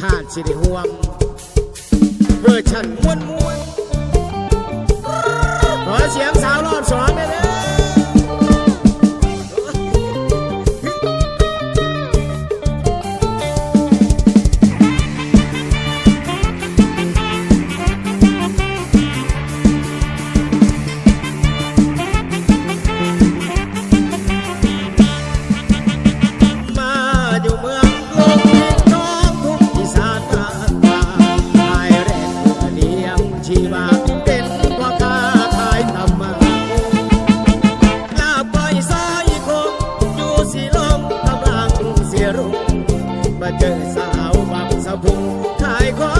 ข้าสิริห่วงเวอร์ชันมวนม้วน เจอสาวบางสะพุงขายของ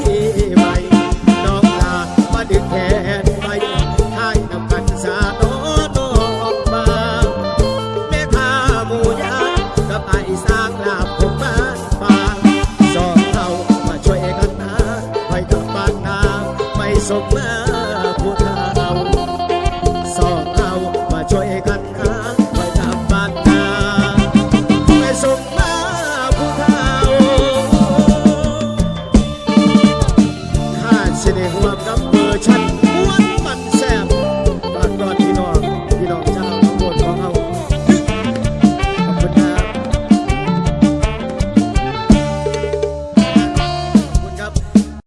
ทีใหม่น้องลามาดึงแขนไปให้นำกันสาโตโตมาแม่าหมูยากับไอ้สร้างลาบผมบ้างสองเรามาช่วยกันนะไปกับบ้านนาไม่สมมาผู้เฒ่าสองเรามาช่วยกันนะไปกับบ้านนาไม่สมมา